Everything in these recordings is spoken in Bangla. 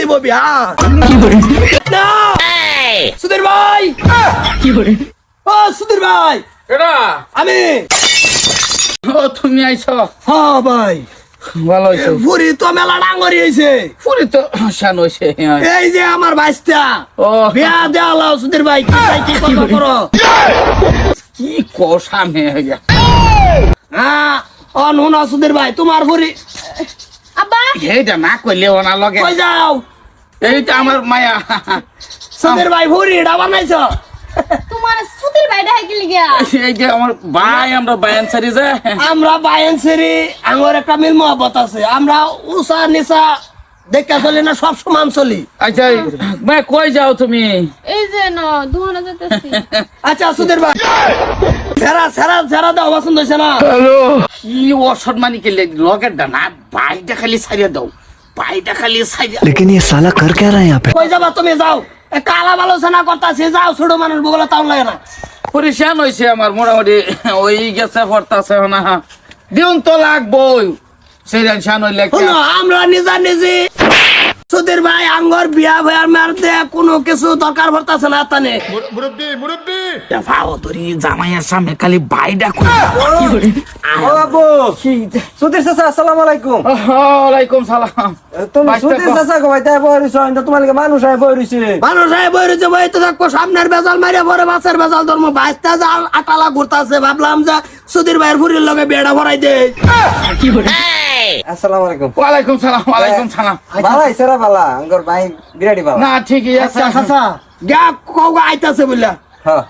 দিব বিয়া না। সুধীর ভাই। ও সুধীর ভাই। এটা আমি। ও তুমি আইছো। হ্যাঁ ভাই। ভালো হইছো পুরি তো মেলা ডাঙরি হয়েছে পুরি তো শান হইছে এই যে আমার বাইস্তা ও। বিয়া দেওয়া সুধীর ভাই। কি চাই কি কথা করো? কি কষা মেয়ে হ্যাঁ নুন সুধীর ভাই তোমার পুরি এইটা না কইলে ওনা লগে কই যাও? এইটা আমার মায়া। সুধীর ভাই পুরি এটা বানাইছ? তোমার সুতির বাইরে হাই গেলি গিয়া এই যে আমার ভাই আমরা বায়ান সারি যে। আমরা বায়ন সেরি আমার একটা মিল মহব্বত আছে। আমরা উষা নিশা দেখা চলি না সব সমান চলি। আচ্ছা মে কই যাও তুমি? এই যে ন দুহানা যেতেছি আচ্ছা সুধীর ভাই। সেরা সেরা সেরা দাও পছন্দ হয়েছে না কি অসম্মানি কে লগের ডানা ভাইটা খালি সারিয়া দাও ভাইটা খালি সারিয়া लेकिन ये साला कर क्या रहा है यहाँ पे কই যাবা তুমি যাও এ কালা আলোচনা করতাছি যাও ছোট মানুষ বগলে তাও লাগে না পরিশান হয়েছে আমার মোটামুটি ওই গেছে পড়তাছে না দিন তো লাগবই সেই শান হইলে কি শুনো আমরা নিজা নিজে সুধীর ভাই আঙ্গর বিয়া ভয়ার মারতে কোনো কিছু দরকার পড়তাছে না তানে। মুরব্বি মুরব্বি। ফাও তোরি জামাইয়ের সামনে খালি ভাইটা কই ও বাবু সুধীর চাচা আসসালামু আলাইকুম। ওয়ালাইকুম সালাম। তুমি সুধীর। চাচা কবাই তাই বহরিছ তোমার লাগে মানুষ আয় বহরিছে মানুষ আয় বই রয়েছে বই তো দেখব সামনের বেজাল মারিয়া পরে মাছের বেজাল ধর্ম বাইশটা যা আটালা ঘুরতাছে ভাবলাম যে সুধীর ভাইয়ের ফুরির লগে বেড়া ভরাই দে আসসালামু আলাইকুম ওয়ালাইকুম সালাম ওয়ালাইকুম সালাম বালা ইসরা বালা আঙ্গর ভাই বিরাটি বালা না ঠিকই আছে আচ্ছা গা কৌ আইতাছে বললা হ্যাঁ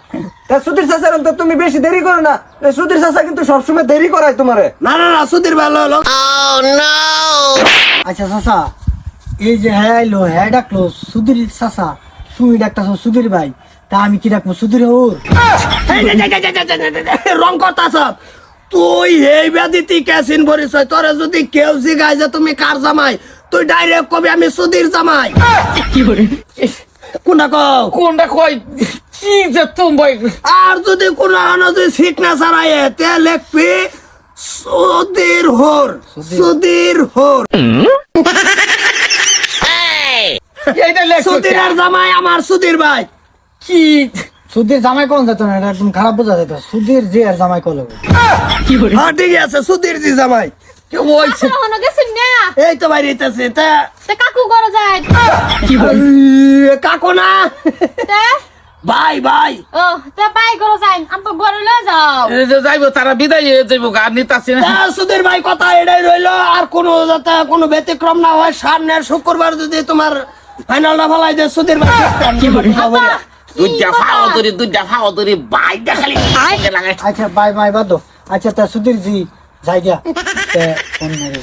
তা সুধীর চাচার তো তুমি বেশি দেরি করো না এই সুধীর চাচা কিন্তু সবসময় দেরি করায় তোমারে না না না সুধীর ভাই লো আচ্ছা চাচা এই যে হ্যাঁ এলো হ্যাঁ ডাকলো সুধীর চাচা তুমি ডাকতেছো সুধীর ভাই তা আমি কি ডাকবো সুধীর ওর রং করতাছ তুই এই ব্যাধিতি কেসিন ভরিস তোরে যদি কেউ জিগায় যে তুমি কার জামাই? তুই ডাইরেক্ট কবি আমি সুধীর জামাই। কোনটা কও? কোনটা কই কি যে তুমি আর যদি কোন যদি সিট না ছাড়াই তে লিখবি সুধীর হোর সুধীর। হোর। লেখো। সুধীরের জামাই আমার সুধীর ভাই। কি? সুধীর জামাই কোন যেত না? এটা একদম খারাপ বোঝা যেত। সুধীর যে আর জামাই কল হ্যাঁ ঠিক আছে সুধীর জি জামাই। কি হইছে হনো গেছিন না? এই তো বাইরেতেছে তা কাকু করে যায়। কাকু না। ভাই ভাই। ও তে বাই করে যায় আমপা ঘরে লয়ে যাও। এই যে যাইবো তারা বিদায় হয়ে যাইবো নিতাছি না। ভাই কথা এটাই রইল আর কোনো যাতে কোনো ব্যতিক্রম না হয় সামনের শুক্রবার যদি তোমার ফাইনালটা ফলাই দেয় সুধীর ভাই দুইটা ফাও ধরি দুইটা ফাও ধরি ভাইটা খালি লাগাই। আচ্ছা বাই বাই বাদ। আচ্ছা তা সুধীর জি যাই গিয়া।